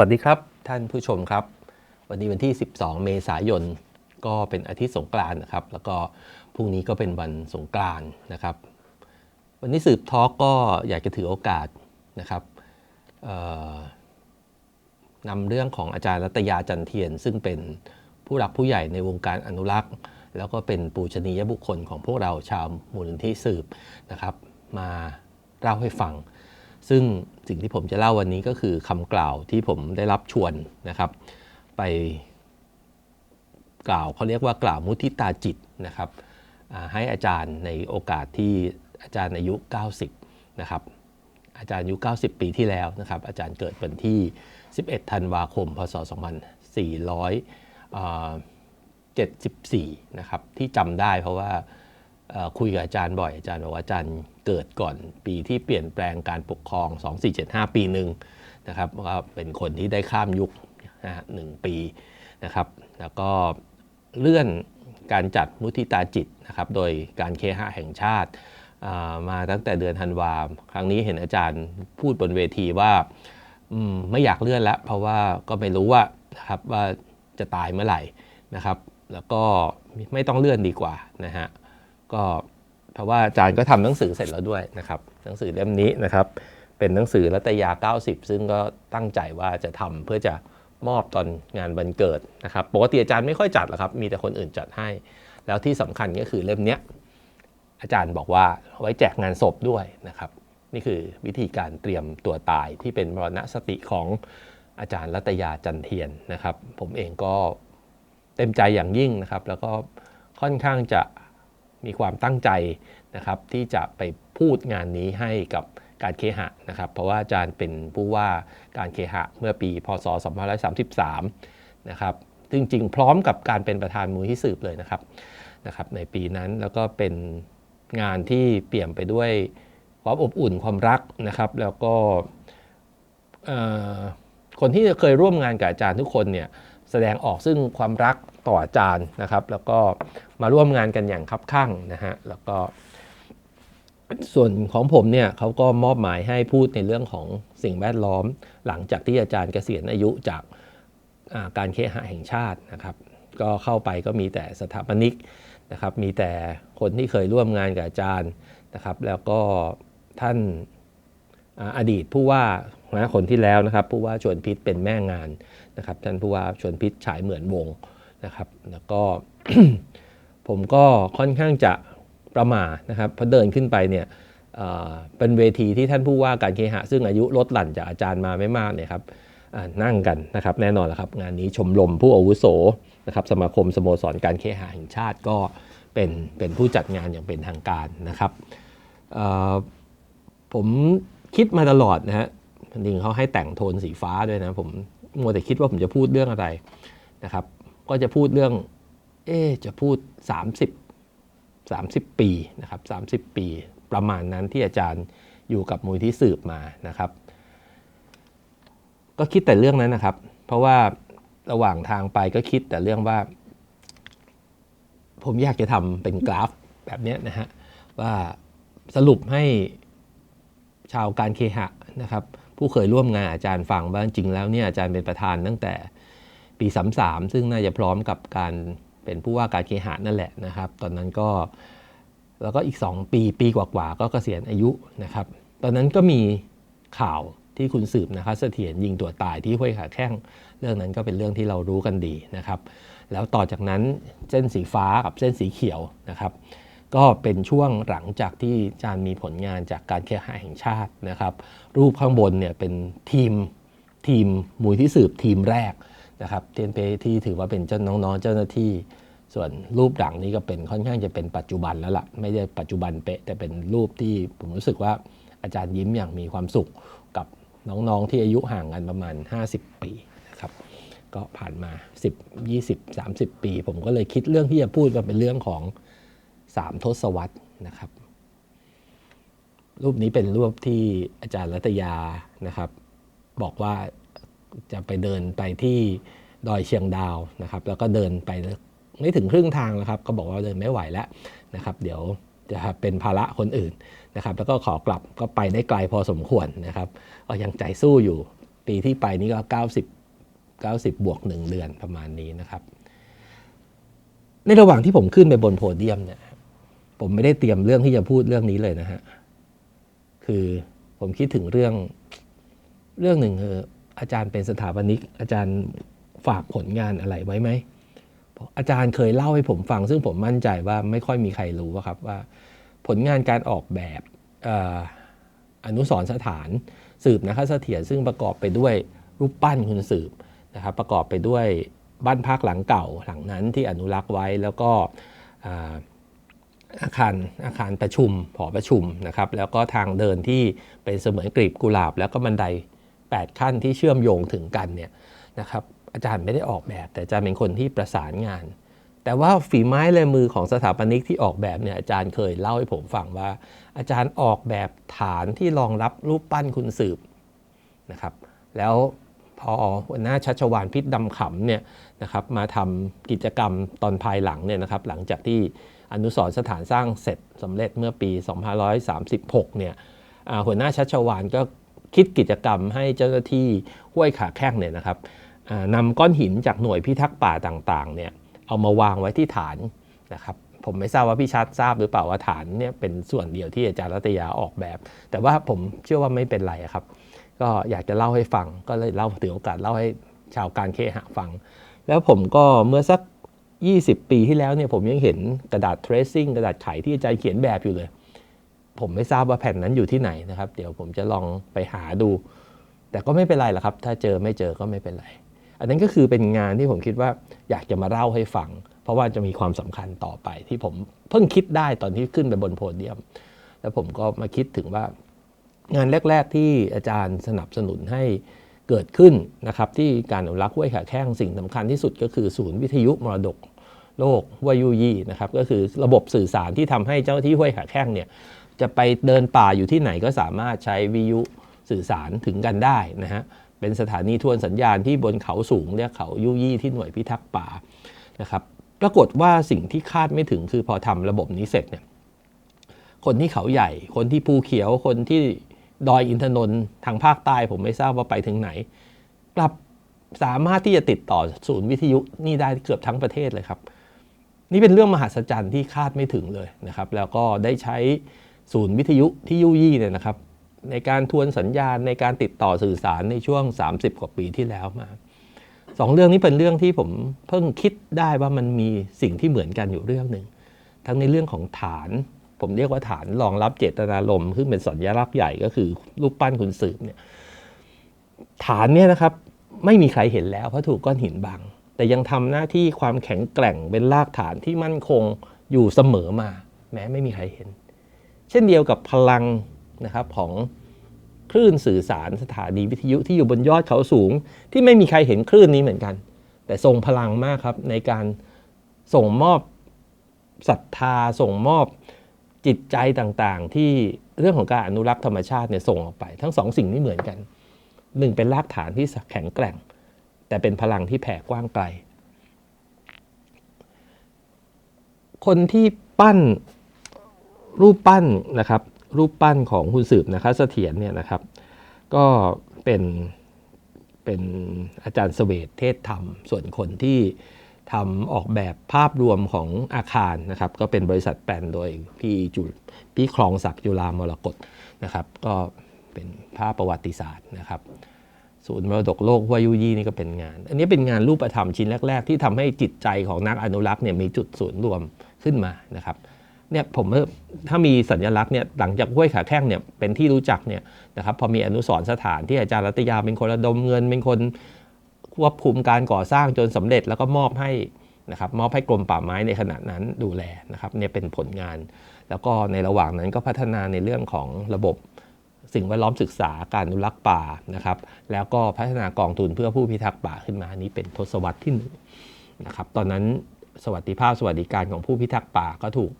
วัสดีครับท่านผู้ชมครับ วันนี้วันที่ 12 เมษายนก็เป็นอาทิตย์สงกรานนะครับ แล้วก็พรุ่งนี้ก็เป็นวันสงกรานนะครับ วันนี้สืบทอล์กก็อยากจะถือโอกาสนะครับนำเรื่องของอาจารย์รัตยาจันเทียน ซึ่งเป็นผู้หลักผู้ใหญ่ในวงการอนุรักษ์ แล้วก็เป็นปูชนียบุคคลของพวกเราชาวมูลนิธิสืบนะครับ มาเล่าให้ฟัง ซึ่งสิ่งที่ผมจะเล่าวันนี้ก็คือคำกล่าวที่ผมได้รับชวนนะครับ ไปกล่าวเขาเรียกว่ากล่าวมุทิตาจิตนะครับให้อาจารย์ในโอกาสที่อาจารย์อายุ 90 นะครับ อาจารย์อายุ 90 ปีที่แล้วนะครับ อาจารย์เกิดวันที่ 11 ธันวาคม พศ 2474 นะครับ ที่จำได้เพราะว่าคุยกับอาจารย์บ่อย อาจารย์บอกว่าอาจารย์ เกิดก่อนปีที่เปลี่ยนแปลงการปกครอง 2475 ปีหนึ่งนะครับก็เป็นคนที่ได้ข้ามยุคนะหนึ่งปีนะครับแล้วก็เลื่อนการจัดมุทิตาจิตนะครับโดยการเคหะแห่งชาติมาตั้งแต่เดือนธันวาครั้งนี้เห็นอาจารย์พูดบนเวทีว่าอมไม่อยากเลื่อนล้วเพราะว่าก็ไม่รู้ว่านะครับว่าจะตายเมื่อไหร่นะครับ แล้วก็ไม่ต้องเลื่อนดีกว่านะฮะก็ เพราะว่าอาจารย์ก็ทำหนังสือเสร็จแล้วด้วยนะครับหนังสือเล่มนี้นะครับเป็นหนังสือรัตยา 90 ซึ่งก็ตั้งใจว่าจะทำเพื่อจะมอบตอนงานวันเกิดนะครับปกติอาจารย์ไม่ค่อยจัดหรอกครับ มีแต่คนอื่นจัดให้ แล้วที่สำคัญก็คือเล่มนี้อาจารย์บอกว่าไว้แจกงานศพด้วยนะครับ นี่คือวิธีการเตรียมตัวตายที่เป็นมรณสติของอาจารย์รัตยาจันเทียนนะครับ ผมเองก็เต็มใจอย่างยิ่งนะครับ แล้วก็ค่อนข้างจะ มีความตั้งใจนะครับที่จะไปพูดงานนี้ให้กับการเคหะนะครับ เพราะว่าอาจารย์เป็นผู้ว่าการเคหะเมื่อปี พศ 2533 นะครับจริงๆ พร้อมกับการเป็นประธานมูลที่สืบเลยนะครับนะครับในปีนั้นแล้วก็เป็นงานที่เปี่ยมไปด้วยความอบอุ่นความรักนะครับ แล้วก็คนที่เคยร่วมงานกับอาจารย์ทุกคนเนี่ยแสดงออกซึ่งความรัก ต่ออาจารย์นะครับ แล้วก็มาร่วมงานกันอย่างคับข้างนะฮะแล้วก็ ส่วนของผมเนี่ยเขาก็มอบหมายให้พูดในเรื่องของสิ่งแวดล้อม หลังจากที่อาจารย์เกษียณอายุจากาการเคหะแห่งชาตินะครับ ก็เข้าไปก็มีแต่สถาปนิกนะครับ มีแต่คนที่เคยร่วมงานกับอาจารย์นะครับ แล้วก็ท่านอาดีตผู้ว่าคนที่แล้วนะครับผู้ว่าชวนพิษเป็นแม่งานนะครับท่านผู้ว่าชวนพิษฉายเหมือนวง นะครับแล้วก็ผมก็ค่อนข้างจะประหมานะครับพอเดินขึ้นไปเนี่ยเเป็นเวทีที่ท่านผู้ว่าการเคหะ ซึ่งอายุลดหลั่นจากอาจารย์มาไม่มากเนี่ยครับนั่งกันนะครับแน่นอนแล้วครับงานนี้ชมรมผู้อาวุโสนะครับสมาคมสโมสรการเคหะแห่งชาติก็เป็นเป็นผู้จัดงานอย่างเป็นทางการนะครับผมคิดมาตลอดนะฮะจริงเขาให้แต่งโทนสีฟ้าด้วยนะผมมัวแต่คิดว่าผมจะพูดเรื่องอะไรนะครับ ก็จะพูดเรื่อง เอ๊จะพูด 30 30 ปีนะครับ30 ปีประมาณนั้นที่อาจารย์อยู่กับมูลที่สืบมานะครับ ก็คิดแต่เรื่องนั้นนะครับ เพราะว่าระหว่างทางไปก็คิดแต่เรื่องว่า ผมอยากจะทำเป็นกราฟแบบนี้นะฮะว่าสรุปให้ชาวการเคหะนะครับ ผู้เคยร่วมงานอาจารย์ฟังว่าจริงแล้วเนี่ยอาจารย์เป็นประธานตั้งแต่ ปี 33 ซึ่งน่าจะพร้อมกับการเป็นผู้ว่าการเคหะนั่นแหละนะครับ ตอนนั้นก็แล้วก็อีก 2 ปีปีกว่าๆก็เกษียณอายุนะครับ ตอนนั้นก็มีข่าวที่คุณสืบนะครับเสถียรยิงตัวตายที่ห้วยขาแข้งเรื่องนั้นก็เป็นเรื่องที่เรารู้กันดีนะครับ แล้วต่อจากนั้นเส้นสีฟ้ากับเส้นสีเขียวนะครับ ก็เป็นช่วงหลังจากที่อาจารย์มีผลงานจากการเคหะแห่งชาตินะครับ รูปข้างบนเนี่ยเป็นทีมทีมมูลที่สืบทีมแรก นะครับเทียนเปที่ถือว่าเป็นเจ้าน้องๆ เจ้าหน้าที่ ส่วนรูปหลังนี้ก็เป็นค่อนข้างจะเป็นปัจจุบันแล้วละ่ะไม่ได้ปัจจุบันเป๊ะแต่เป็นรูปที่ผมรู้สึกว่าอาจารย์ยิ้มอย่างมีความสุขกับน้องๆที่อายุห่างกันประมาณ 50 ปีนะครับก็ผ่านมา 10 20 30 ปี ผมก็เลยคิดเรื่องที่จะพูดมาเป็นเรื่องของ 3 ทศวรรษนะครับ รูปนี้เป็นรูปที่อาจารย์รัตยานะครับ บอกว่า จะไปเดินไปที่ดอยเชียงดาวนะครับ แล้วก็เดินไปไม่ถึงครึ่งทางแล้วครับ ก็บอกว่าเดินไม่ไหวแล้วนะครับ เดี๋ยวจะเป็นภาระคนอื่นนะครับ แล้วก็ขอกลับก็ไปได้ไกลพอสมควรนะครับก็ยังใจสู้อยู่ ปีที่ไปนี่ก็ 90 90 บวก 1 เดือนประมาณนี้นะครับ ในระหว่างที่ผมขึ้นไปบนโพเดียมเนี่ยผมไม่ได้เตรียมเรื่องที่จะพูดเรื่องนี้เลยนะฮะ คือผมคิดถึงเรื่องเรื่องหนึ่งคือ อาจารย์เป็นสถาปนิก อาจารย์ฝากผลงานอะไรไว้ไหม อาจารย์เคยเล่าให้ผมฟัง ซึ่งผมมั่นใจว่าไม่ค่อยมีใครรู้ว่าครับว่า ผลงานการออกแบบออนุสรสถานสืบนะคะเสถียรซึ่งประกอบไปด้วยรูปปั้นคุณสืบนะครับประกอบไปด้วยบ้านพักหลังเก่าหลังนั้นที่อนุรักษ์ไว้แล้วก็อาอาคารอาคารประชุมหอประชุมนะครับแล้วก็ทางเดินที่เป็นเสมือนกลีบกุหลาบ แล้วก็บันได 8 ขั้นที่เชื่อมโยงถึงกันเนี่ยนะครับอาจารย์ไม่ได้ออกแบบ แต่อาจารย์เป็นคนที่ประสานงาน แต่ว่าฝีไม้ลายมือของสถาปนิกที่ออกแบบเนี่ยอาจารย์เคยเล่าให้ผมฟังว่า อาจารย์ออกแบบฐานที่รองรับรูปปั้นคุณสืบนะครับแล้วพอหัวหน้าชัชวานพิษดำขำเนี่ยนะครับมาทำกิจกรรมตอนภายหลังเนี่ยนะครับหลังจากที่อนุสรสถานสร้างเสร็จสำเร็จเมื่อปี 2536เนี่ยหัวหน้าชัชวานก็ คิดกิจกรรมให้เจ้าหน้าที่ห้วยขาแข้งเนี่ยนะครับนำก้อนหินจากหน่วยพิทักษ์ป่าต่างๆเนี่ยเอามาวางไว้ที่ฐานนะครับผมไม่ทราบว่าพี่ชัดทราบหรือเปล่าว่าฐานเนี่ยเป็นส่วนเดียวที่อาจารย์รัตยาออกแบบ แต่ว่าผมเชื่อว่าไม่เป็นไรครับ ก็อยากจะเล่าให้ฟังก็เลยเล่าถือโอกาสเล่าให้ชาวการเคหะฟัง แล้วผมก็เมื่อสัก 20 ปีที่แล้วเนี่ยผมยังเห็นกระดาษ tracing กระดาษไขที่อาจารย์เขียนแบบอยู่เลย ผมไม่ทราบว่าแผ่นนั้นอยู่ที่ไหนนะครับ เดี๋ยวผมจะลองไปหาดู แต่ก็ไม่เป็นไรหรอกครับ ถ้าเจอไม่เจอก็ไม่เป็นไร อันนั้นก็คือเป็นงานที่ผมคิดว่าอยากจะมาเล่าให้ฟัง เพราะว่าจะมีความสำคัญต่อไป ที่ผมเพิ่งคิดได้ตอนที่ขึ้นไปบนโพเดียม แล้วผมก็มาคิดถึงว่างานแรก ๆ ที่อาจารย์สนับสนุนให้เกิดขึ้นนะครับ ที่การอนุรักษ์ห้วยขาแข้งสิ่งสำคัญที่สุดก็คือศูนย์วิทยุมรดกโลกวยยูยี่นะครับก็คือระบบสื่อสารที่ทำให้เจ้าที่ห้วยขาแข้งเนี่ย จะไปเดินป่าอยู่ที่ไหนก็สามารถใช้วิทยุสื่อสารถึงกันได้นะฮะเป็นสถานีทวนสัญญาณที่บนเขาสูงเรียกเขายูยี่ที่หน่วยพิทักษ์ป่านะครับปรากฏว่าสิ่งที่คาดไม่ถึงคือพอทำระบบนี้เสร็จเนี่ยคนที่เขาใหญ่ คนที่ภูเขียวคนที่ดอยอินทนนท์ทางภาคใต้ผมไม่ทราบว่าไปถึงไหน กลับสามารถที่จะติดต่อศูนย์วิทยุนี่ได้เกือบทั้งประเทศเลยครับ นี่เป็นเรื่องมหัศจรรย์ที่คาดไม่ถึงเลยนะครับ แล้วก็ได้ใช้ ศูนย์วิทยุที่ยุยี่เนี่ยนะครับ ในการทวนสัญญาณในการติดต่อสื่อสารในช่วง 30 กว่าปีที่แล้วมาสองเรื่องนี้เป็นเรื่องที่ผมเพิ่งคิดได้ว่ามันมีสิ่งที่เหมือนกันอยู่เรื่องหนึ่งทั้งในเรื่องของฐาน ผมเรียกว่าฐานรองรับเจตนารมณ์ซึ่งเป็นสัญลักษณ์ใหญ่ก็คือรูปปั้นคุณสืบเนี่ยฐานเนี่ยนะครับไม่มีใครเห็นแล้วเพราะถูกก้อนหินบัง แต่ยังทำหน้าที่ความแข็งแกร่งเป็นรากฐานที่มั่นคงอยู่เสมอมา แม้ไม่มีใครเห็น เช่นเดียวกับพลังนะครับของคลื่นสื่อสารสถานีวิทยุที่อยู่บนยอดเขาสูง ที่ไม่มีใครเห็นคลื่นนี้เหมือนกัน แต่ทรงพลังมากครับในการส่งมอบศรัทธาส่งมอบจิตใจต่างๆ ที่เรื่องของการอนุรักษ์ธรรมชาติเนี่ยส่งออกไป ทั้งสองสิ่งนี้เหมือนกันหนึ่งเป็นรากฐานที่แข็งแกร่ง แต่เป็นพลังที่แผ่กว้างไกล คนที่ปั้น รูปปั้นนะครับ รูปปั้นของคุณสืบนะครับเสถียรเนี่ยนะครับ ก็เป็นเป็นอาจารย์เสวตเทศธรรม ส่วนคนที่ทำออกแบบภาพรวมของอาคารนะครับ ก็เป็นบริษัทแปลนโดยพี่จุลพี่คลองศักดิ์จุฬามรกตนะครับ ก็เป็นภาพประวัติศาสตร์นะครับ ศูนย์มรดกโลกวยยุยี่นี่ก็เป็นงาน อันนี้เป็นงานรูปธรรมชิ้นแรก ๆ ที่ทำให้จิตใจของนักอนุรักษ์เนี่ยมีจุดศูนย์รวมขึ้นมานะครับ เนี่ยผมถ้ามีสัญลักษณ์เนี่ยหลังจากห้วยขาแข้งเนี่ยเป็นที่รู้จักเนี่ยนะครับพอมีอนุสรสถานที่อาจารย์รัตยาเป็นคนระดมเงินเป็นคนควบคุมการก่อสร้างจนสำเร็จแล้วก็มอบให้นะครับมอบให้กรมป่าไม้ในขณะนั้นดูแลนะครับเนี่ยเป็นผลงาน แล้วก็ในระหว่างนั้นก็พัฒนาในเรื่องของระบบสิ่งแวดล้อมศึกษาการอนุรักษ์ป่านะครับแล้วก็พัฒนากองทุนเพื่อผู้พิทักษ์ป่าขึ้นมาอันนี้เป็นทศวรรษที่หนึ่งนะครับตอนนั้นสวัสดิภาพสวัสดิการของผู้พิทักษ์ป่าก็ถูก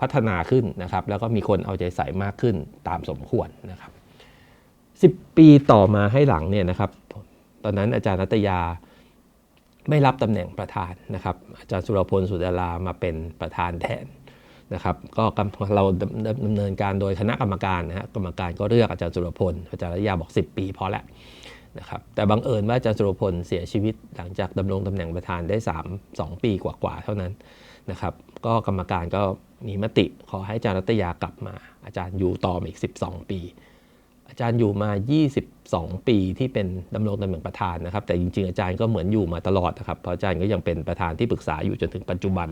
พัฒนาขึ้นนะครับ แล้วก็มีคนเอาใจใส่มากขึ้นตามสมควรนะครับ 10 ปีต่อมาให้หลังเนี่ยนะครับ ตอนนั้นอาจารย์รัตยาไม่รับตำแหน่งประธานนะครับ อาจารย์สุรพลสุดารามาเป็นประธานแทนนะครับก็เราดำเนินการโดยคณะกรรมการนะฮะกรรมการก็เลือกอาจารย์สุรพลอาจารย์ระยาบอก 10 ปีพอแล้วนะครับแต่บังเอิญว่าอาจารย์สุรพลเสียชีวิตหลังจากดำรงตำแหน่งประธานได้ 3 2 ปีกว่าๆเท่านั้น นะครับ ก็กรรมการก็มีมติขอให้อาจารย์รัตยากลับมา อาจารย์อยู่ต่อมาอีก 12 ปี อาจารย์อยู่มา 22 ปีที่เป็นดำรงตำแหน่งประธานนะครับ แต่จริงๆ อาจารย์ก็เหมือนอยู่มาตลอดนะครับ เพราะอาจารย์ก็ยังเป็นประธานที่ปรึกษาอยู่จนถึงปัจจุบัน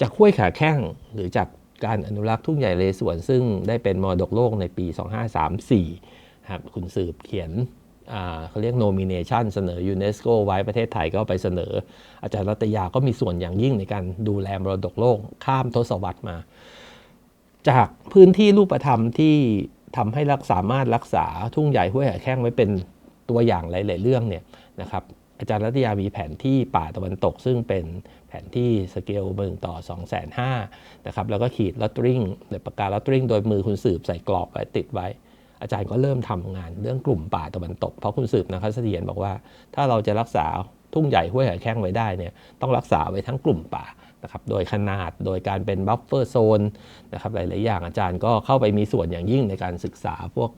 จากห้วยขาแข้งหรือจากการอนุรักษ์ทุ่งใหญ่เลสวนซึ่งได้เป็นมรดกโลกในปี 2534ครับคุณสืบเขียน เขาเรียก nomination เสนอยูเนสโกไว้ประเทศไทยก็ไปเสนอ อาจารย์รัตยาก็มีส่วนอย่างยิ่งในการดูแลมรดกโลกข้ามทศวรรษมา จากพื้นที่รูปธรรมที่ทำให้รักสามารถรักษาทุ่งใหญ่ห้วยแข้งไว้เป็นตัวอย่างหลาย ๆ เรื่องเนี่ยนะครับอาจารย์รัตยามีแผนที่ป่าตะวันตก ซึ่งเป็นแผนที่สเกลหนึ่งต่อ2 5 0 0 0นะครับแล้วก็ขีดลัตริงในปากกาลัตริงโดยมือคุณสืบใส่กรอบไว้ติดไว้ อาจารย์ก็เริ่มทำงานเรื่องกลุ่มป่าตะวันตก เพราะคุณสืบนะครับเสถียรบอกว่า ถ้าเราจะรักษาทุ่งใหญ่ห้วยขาแข้งไว้ได้เนี่ยต้องรักษาไว้ทั้งกลุ่มป่านะครับโดยขนาดโดยการเป็นบัฟเฟอร์โซนนะครับหลาย ๆ อย่างอาจารย์ก็เข้าไปมีส่วนอย่างยิ่งในการศึกษาพวก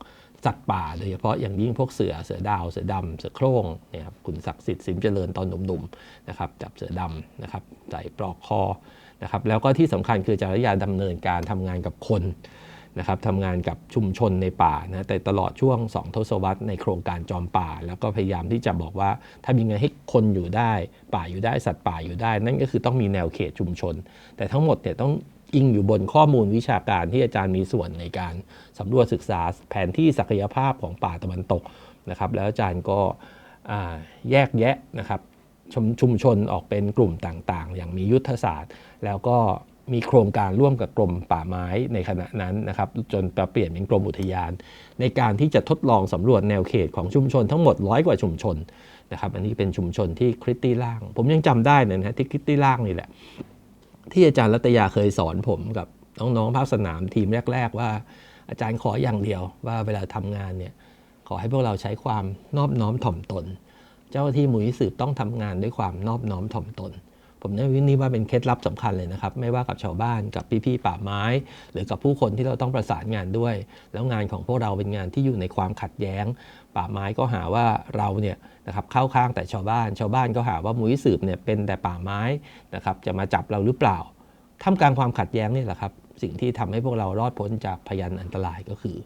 สัตว์ป่าโดยเฉพาะอย่างยิ่งพวกเสือเสือดาวเสือดำเสือโคร่งเนี่ยครับคุณศักดิ์สิทธิ์สิมเจริญตอนหนุ่ม ๆ นะครับจับเสือดำนะครับใส่ปลอกคอนะครับแล้วก็ที่สำคัญคืออาจารย์รัตยาดำเนินการทำงานกับคน นะครับทำงานกับชุมชนในป่านะแต่ตลอดช่วง 2 ทศวรรษในโครงการจอมป่า แล้วก็พยายามที่จะบอกว่าถ้ามีไงให้คนอยู่ได้ ป่าอยู่ได้สัตว์ป่าอยู่ได้ นั่นก็คือต้องมีแนวเขตชุมชน แต่ทั้งหมดเนี่ยต้องอิงอยู่บนข้อมูลวิชาการที่อาจารย์มีส่วนในการสำรวจศึกษาแผนที่ศักยภาพของป่าตะวันตกนะครับ แล้วอาจารย์ก็แยกแยะนะครับชมชุมชนออกเป็นกลุ่มต่างๆ อย่างมียุทธศาสตร์ แล้วก็ มีโครงการร่วมกับกรมป่าไม้ในขณะนั้นนะครับจนเปลี่ยนเป็นกรมอุทยาน ในการที่จะทดลองสำรวจแนวเขตของชุมชนทั้งหมดร้อยกว่าชุมชนนะครับอันนี้เป็นชุมชนที่คริสตี้ล่าง ผมยังจำได้เลยนะฮะที่คริสตี้ล่างนี่แหละ ที่อาจารย์รัตยาเคยสอนผมกับน้องๆภาคสนามทีมแรก ๆ ว่าอาจารย์ขออย่างเดียวว่าเวลาทำงานเนี่ยขอให้พวกเราใช้ความนอบน้อมถ่อมตน เจ้าที่มุยสืบต้องทำงานด้วยความนอบน้อมถ่อมตน ผมนึกว่านี่ว่าเป็นเคล็ดลับสำคัญเลยนะครับ ไม่ว่ากับชาวบ้านกับพี่ๆป่าไม้ หรือกับผู้คนที่เราต้องประสานงานด้วย แล้วงานของพวกเราเป็นงานที่อยู่ในความขัดแย้ง ป่าไม้ก็หาว่าเราเนี่ยนะครับเข้าข้างแต่ชาวบ้าน ชาวบ้านก็หาว่ามุ้ยสืบเนี่ยเป็นแต่ป่าไม้นะครับจะมาจับเราหรือเปล่าท่ามกลางความขัดแย้งนี่แหละครับสิ่งที่ทำให้พวกเรารอดพ้นจากพยันอันตรายก็คือ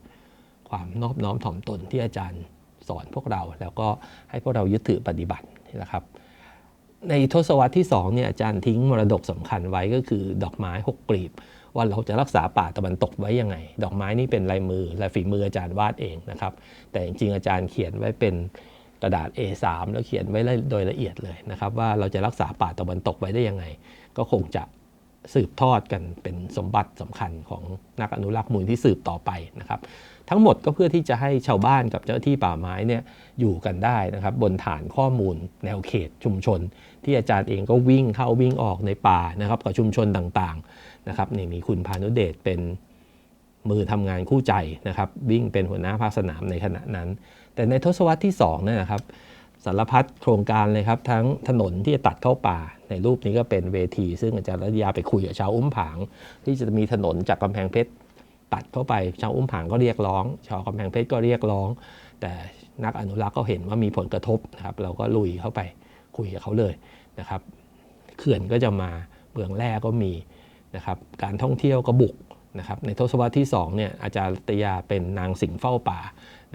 ความนอบน้อมถ่อมตนที่อาจารย์สอนพวกเรา แล้วก็ให้พวกเรายึดถือปฏิบัตินี่แหละครับ ในทศวรรษที่2เนี่ยอาจารย์ทิ้งมรดกสำคัญไว้ก็คือดอกไม้หกกลีบ ว่าเราจะรักษาป่าตะวันตกไว้ยังไง ดอกไม้นี่เป็นลายมือและฝีมืออาจารย์วาดเองนะครับ แต่จริงๆอาจารย์เขียนไว้เป็นกระดาษ A3 แล้วเขียนไว้โดยละเอียดเลยนะครับ ว่าเราจะรักษาป่าตะวันตกไว้ได้ยังไง ก็คงจะสืบทอดกันเป็นสมบัติสำคัญของนักอนุรักษ์มูลที่สืบต่อไปนะครับ ทั้งหมดก็เพื่อที่จะให้ชาวบ้านกับเจ้าที่ป่าไม้เนี่ยอยู่กันได้นะครับบนฐานข้อมูลแนวเขตชุมชน ที่อาจารย์เองก็วิ่งเข้าวิ่งออกในป่านะครับกับชุมชนต่างๆนะครับนี่มีคุณพานุเดชเป็นมือทำงานคู่ใจนะครับวิ่งเป็นหัวหน้าภาคสนามในขณะนั้น แต่ในทศวรรษที่2เนี่ยนะครับสารพัดโครงการเลยครับ ทั้งถนนที่จะตัดเข้าป่า ในรูปนี้ก็เป็นเวที ซึ่งอาจารย์รัตยาไปคุยกับชาวอุ้มผาง ที่จะมีถนนจากกำแพงเพชร ตัดเข้าไปชาวอุ้มผางก็เรียกร้อง ชาวกำแพงเพชรก็เรียกร้อง แต่นักอนุรักษ์ก็เห็นว่ามีผลกระทบนะครับเราก็ลุยเข้าไปคุยกับเขาเลยนะครับเขื่อนก็จะมาเมืองแร่ก็มีนะครับการท่องเที่ยวก็บุกนะครับในทศวรรษที่2เนี่ยอาจารย์ตยาเป็นนางสิงเฝ้าป่า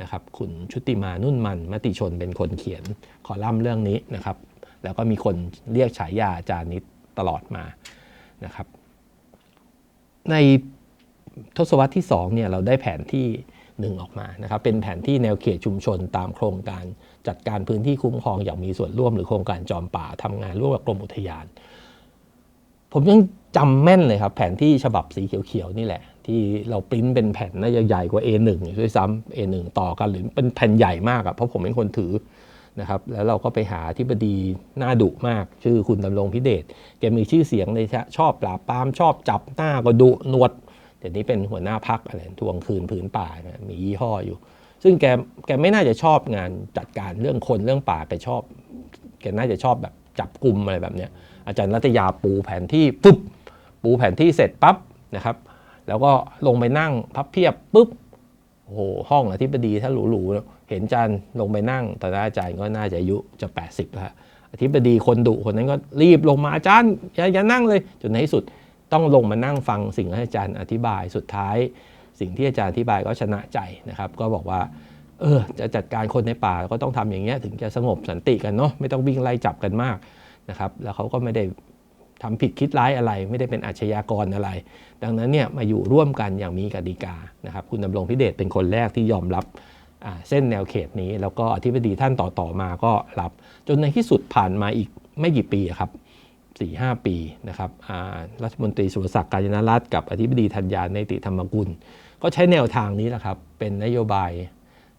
นะครับคุณชุติมานุ่นมันมติชนเป็นคนเขียนคอลัมน์เรื่องนี้นะครับแล้วก็มีคนเรียกฉายาอาจารย์นิดตลอดมานะครับใน ทศวรรษที่2เนี่ยเราได้แผนที่หนึ่งออกมานะครับเป็นแผนที่แนวเขตชุมชนตามโครงการจัดการพื้นที่คุ้มครองอย่างมีส่วนร่วมหรือโครงการจอมป่าทำงานร่วมกับกรมอุทยาน ผมยังจำแม่นเลยครับ แผนที่ฉบับสีเขียวๆนี่แหละ ที่เราปริ้นเป็นแผ่นน่าจะใหญ่กว่า A1 ด้วยซ้ำ A1 ต่อกันหรือเป็นแผ่นใหญ่มากอะเพราะผมเป็นคนถือนะครับแล้วเราก็ไปหาที่บดีหน้าดุมาก ชื่อคุณดำรงพิเดชแกมีชื่อเสียงในชอบปราบปรามชอบจับหน้าก็ดุหนวด เดี๋ยวนี้เป็นหัวหน้าพักอะไรทวงคืนผืนป่านะมียี่ห้ออยู่ ซึ่งแกแกไม่น่าจะชอบงานจัดการเรื่องคนเรื่องป่าแกชอบ แกน่าจะชอบแบบจับกลุ่มอะไรแบบเนี้ยอาจารย์รัตยาปูแผนที่ปุ๊บปูแผนที่เสร็จปั๊บนะครับ แล้วก็ลงไปนั่งพับเพียบปุ๊บโอ้โหห้องอธิบดีถ้าหรูๆเห็นอาจารย์ลงไปนั่งตอนนั้นอาจารย์ก็น่าจะอายุจะ 80แล้วอธิบดีคนดุคนนั้นก็รีบลงมาอาจารย์อย่าอย่านั่งเลยจนในที่สุด ต้องลงมานั่งฟังสิ่งที่อาจารย์อธิบายสุดท้าย สิ่งที่อาจารย์อธิบายก็ชนะใจนะครับ ก็บอกว่าเออจะจัดการคนในป่าก็ต้องทำอย่างเงี้ยถึงจะสงบสันติกันเนาะไม่ต้องวิ่งไล่จับกันมากนะครับแล้วเขาก็ไม่ได้ทำผิดคิดร้ายอะไร ไม่ได้เป็นอาชญากรอะไร ดังนั้นเนี่ยมาอยู่ร่วมกันอย่างมีกติกานะครับคุณดำรงพิเดชเป็นคนแรกที่ยอมรับเส้นแนวเขตนี้ แล้วก็อธิบดีท่านต่อๆมาก็รับ จนในที่สุดผ่านมาอีกไม่กี่ปีครับ สี่ห้าปีนะครับรัฐมนตรีสุรศักดิ์การยนรัตน์กับอธิบดีธัญญาในติธรรมกุล ก็ใช้แนวทางนี้แหละครับ เป็นนโยบาย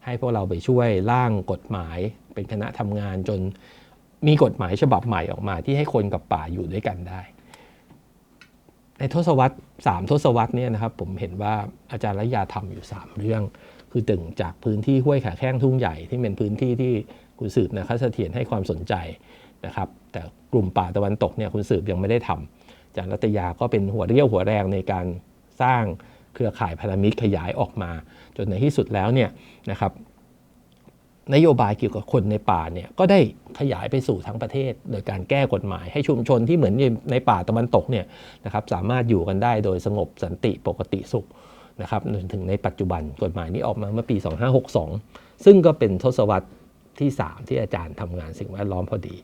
ให้พวกเราไปช่วยร่างกฎหมาย เป็นคณะทำงานจนมีกฎหมายฉบับใหม่ออกมา ที่ให้คนกับป่าอยู่ด้วยกันได้ ในทศวรรษสามทศวรรษเนี่ยนะครับผมเห็นว่าอาจารย์ระยาทำอยู่ 3 เรื่อง คือตึงจากพื้นที่ห้วยขาแข้งทุ่งใหญ่ที่เป็นพื้นที่ที่คุณสืบนะครับเสถียรให้ความสนใจ นะครับแต่กลุ่มป่าตะวันตกเนี่ยคุณสืบยังไม่ได้ทำอาจารย์รัตยาก็เป็นหัวเรี่ยวหัวแรงในการสร้างเครือข่ายพันธมิตรขยายออกมา จนในที่สุดแล้วเนี่ยนะครับนโยบายเกี่ยวกับคนในป่าเนี่ยก็ได้ขยายไปสู่ทั้งประเทศ โดยการแก้กฎหมายให้ชุมชนที่เหมือนในป่าตะวันตกเนี่ยนะครับสามารถอยู่กันได้โดยสงบสันติปกติสุขนะครับจนถึงในปัจจุบันกฎหมายนี้ออกมาเมื่อปี 2562 ซึ่งก็เป็นทศวรรษที่ 3 ที่อาจารย์ทำงานสิ่งแวดล้อมพอดี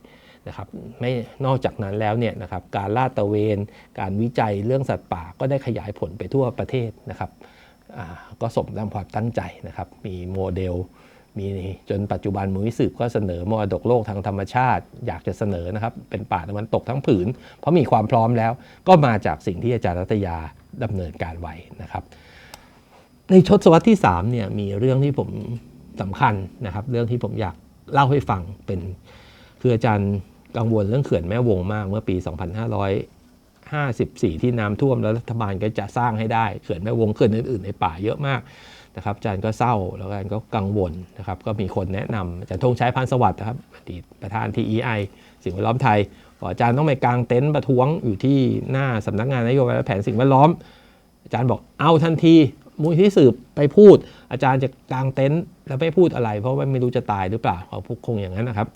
นะครับไม่นอกจากนั้นแล้วเนี่ยนะครับการลาดตระเวน การวิจัยเรื่องสัตว์ป่าก็ได้ขยายผลไปทั่วประเทศนะครับก็สมตามความตั้งใจนะครับมีโมเดลมีจนปัจจุบันมูลนิสืบก็เสนอมรดกโลกทางธรรมชาติ อยากจะเสนอนะครับเป็นป่าตะวันตกทั้งผืน เพราะมีความพร้อมแล้วก็มาจากสิ่งที่อาจารย์รัตยาดำเนินการไว้นะครับ ในชศวรรษที่3เนี่ยมีเรื่องที่ผมสำคัญนะครับ เรื่องที่ผมอยากเล่าให้ฟังเป็นคืออาจารย์ กังวลเรื่องเขื่อนแม่วงมากเมื่อปี 2554 ที่น้ำท่วมแล้วรัฐบาลก็จะสร้างให้ได้เขื่อนแม่วงเขื่อนอื่นๆ ในป่าเยอะมากนะครับอาจารย์ก็เศร้าแล้วอาจารย์ก็กังวลนะครับก็มีคนแนะนำอาจารย์ธงชัยพันสวัสดิ์นะครับอดีตประธาน TEI สิ่งแวดล้อมไทยออาจารย์ต้องไปกางเต็นท์ประท้วงอยู่ที่หน้าสำนักงานนโยบายและแผนสิ่งแวดล้อม อาจารย์บอกเอาทันทีมูลที่สืบไปพูด อาจารย์จะกางเต็นท์แล้วไม่พูดอะไร เพราะว่าไม่รู้จะตายหรือเปล่าเขาพูดคงอย่างนั้นนะครับ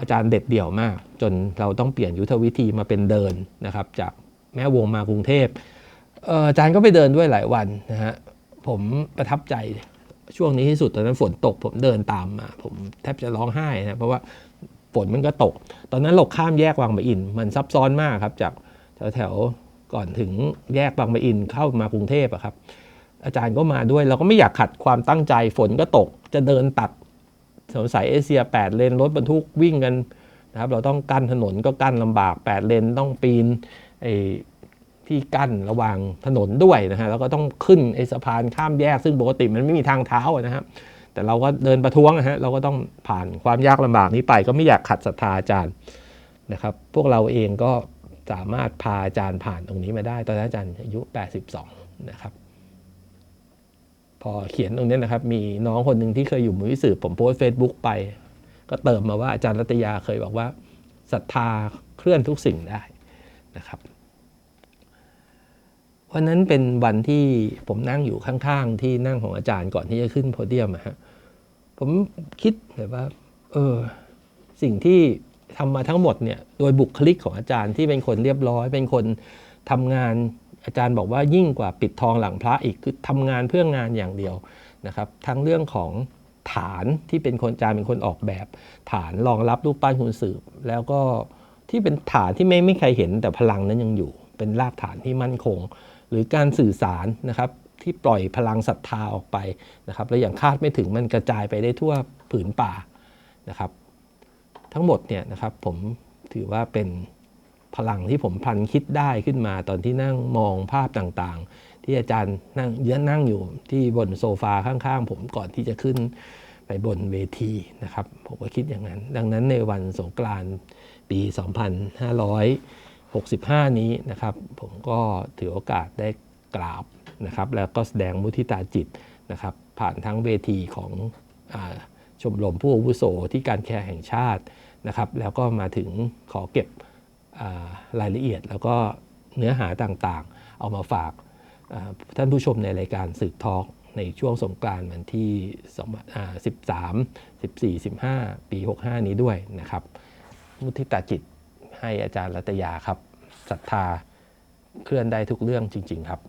อาจารย์เด็ดเดี่ยวมาก จนเราต้องเปลี่ยนยุทธวิธีมาเป็นเดินนะครับ จากแม่วงมากรุงเทพอาจารย์ก็ไปเดินด้วยหลายวันนะฮะผมประทับใจช่วงนี้ที่สุดตอนนั้นฝนตก ผมเดินตามมา ผมแทบจะร้องไห้นะเพราะว่าฝนมันก็ตก ตอนนั้นเราข้ามแยกบางปะอิน มันซับซ้อนมากครับ จากแถวแถวก่อนถึงแยกบางปะอินเข้ามากรุงเทพอะครับ อาจารย์ก็มาด้วยเราก็ไม่อยากขัดความตั้งใจฝนก็ตก จะเดินตัด ถนนสายเอเชีย 8 เลนรถบรรทุกวิ่งกันนะครับเราต้องกั้นถนนก็กั้นลำบาก 8 เลนต้องปีนไอที่กั้นระหว่างถนนด้วยนะฮะแล้วก็ต้องขึ้นไอ้สะพานข้ามแยกซึ่งปกติมันไม่มีทางเท้านะครับแต่เราก็เดินประท้วงนะฮะเราก็ต้องผ่านความยากลำบากนี้ไป ก็ไม่อยากขัดศรัทธาอาจารย์นะครับ พวกเราเองก็สามารถพาอาจารย์ผ่านตรงนี้มาได้ ตอนนั้นอาจารย์อายุ 82 นะครับ พอเขียนตรงนี้นะครับ มีน้องคนหนึ่งที่เคยอยู่มือสื่อผมโพสเฟซบุ๊กไป ก็เติมมาว่าอาจารย์รัตยาเคยบอกว่าศรัทธาเคลื่อนทุกสิ่งได้นะครับวันนั้นเป็นวันที่ผมนั่งอยู่ข้างๆ ที่นั่งของอาจารย์ก่อนที่จะขึ้นโพเดียมฮะผมคิดแบบว่า เออ สิ่งที่ทำมาทั้งหมดเนี่ย โดยบุคลิกของอาจารย์ที่เป็นคนเรียบร้อย เป็นคนทำงาน อาจารย์บอกว่ายิ่งกว่าปิดทองหลังพระอีกคือทำงานเพื่องานอย่างเดียวนะครับทั้งเรื่องของฐานที่เป็นคนอาจารย์เป็นคนออกแบบ ฐานรองรับรูปปั้นคุณสืบ แล้วก็ที่เป็นฐานที่ไม่ไม่ใครเห็นแต่พลังนั้นยังอยู่ เป็นรากฐานที่มั่นคง หรือการสื่อสารนะครับที่ปล่อยพลังศรัทธาออกไปนะครับและอย่างคาดไม่ถึงมันกระจายไปได้ทั่วผืนป่านะครับ ทั้งหมดเนี่ยนะครับผมถือว่าเป็น พลังที่ผมพันคิดได้ขึ้นมาตอนที่นั่งมองภาพต่างๆ ที่อาจารย์นั่งเยื้อนั่งอยู่ที่บนโซฟาข้างๆ ผมก่อนที่จะขึ้นไปบนเวทีนะครับ ผมก็คิดอย่างนั้น ดังนั้นในวันสงกรานต์ปี 2565 นี้นะครับ ผมก็ถือโอกาสได้กราบนะครับ แล้วก็แสดงมุทิตาจิตนะครับ ผ่านทั้งเวทีของอชมรมผู้อาวุโสที่การแคร์แห่งชาตินะครับ แล้วก็มาถึงขอเก็บ รายละเอียด แล้วก็เนื้อหาต่างๆ เอามาฝากท่านผู้ชมในรายการสืบทอกในช่วงสงกรานต์วันที่ 13 14 15 ปี 65 นี้ด้วยนะครับ มุทิตาจิตให้อาจารย์รัตยาครับศรัทธาเคลื่อนได้ทุกเรื่องจริง ๆ ครับ